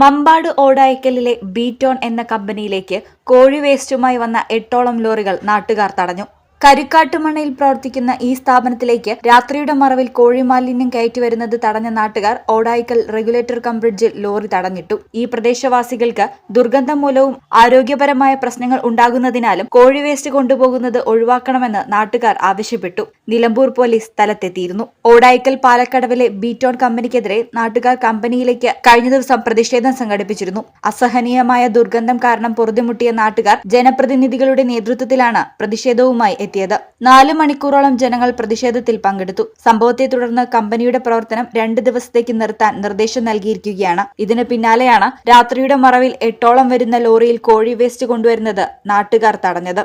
മമ്പാട് ഓടായിക്കലിലെ ബീറ്റോൺ എന്ന കമ്പനിയിലേക്ക് കോഴി വേസ്റ്റുമായി വന്ന എട്ടോളം ലോറികൾ നാട്ടുകാർ തടഞ്ഞു. കരുക്കാട്ടുമണയിൽ പ്രവർത്തിക്കുന്ന ഈ സ്ഥാപനത്തിലേക്ക് രാത്രിയുടെ മറവിൽ കോഴി മാലിന്യം തടഞ്ഞ നാട്ടുകാർ ഓടായിക്കൽ റെഗുലേറ്റർ കം ബ്രിഡ്ജിൽ ലോറി തടഞ്ഞിട്ടു. ഈ പ്രദേശവാസികൾക്ക് ദുർഗന്ധം മൂലവും ആരോഗ്യപരമായ പ്രശ്നങ്ങൾ ഉണ്ടാകുന്നതിനാലും കോഴി വേസ്റ്റ് കൊണ്ടുപോകുന്നത് ഒഴിവാക്കണമെന്ന് നാട്ടുകാർ ആവശ്യപ്പെട്ടു. നിലമ്പൂർ പോലീസ് സ്ഥലത്തെത്തിയിരുന്നു. ഓടായിക്കൽ പാലക്കടവിലെ ബീറ്റോൺ കമ്പനിക്കെതിരെ നാട്ടുകാർ കമ്പനിയിലേക്ക് കഴിഞ്ഞ ദിവസം പ്രതിഷേധം സംഘടിപ്പിച്ചിരുന്നു. അസഹനീയമായ ദുർഗന്ധം കാരണം പൊറുതിമുട്ടിയ നാട്ടുകാർ ജനപ്രതിനിധികളുടെ നേതൃത്വത്തിലാണ് പ്രതിഷേധവുമായി എത്തിയത്. നാല് മണിക്കൂറോളം ജനങ്ങൾ പ്രതിഷേധത്തിൽ പങ്കെടുത്തു. സംഭവത്തെ തുടർന്ന് കമ്പനിയുടെ പ്രവർത്തനം രണ്ട് ദിവസത്തേക്ക് നിർത്താൻ നിർദ്ദേശം നൽകിയിരിക്കുകയാണ്. ഇതിന് പിന്നാലെയാണ് രാത്രിയുടെ മറവിൽ എട്ടോളം വരുന്ന ലോറിയിൽ കോഴി വേസ്റ്റ് കൊണ്ടുവരുന്നത് നാട്ടുകാർ തടഞ്ഞത്.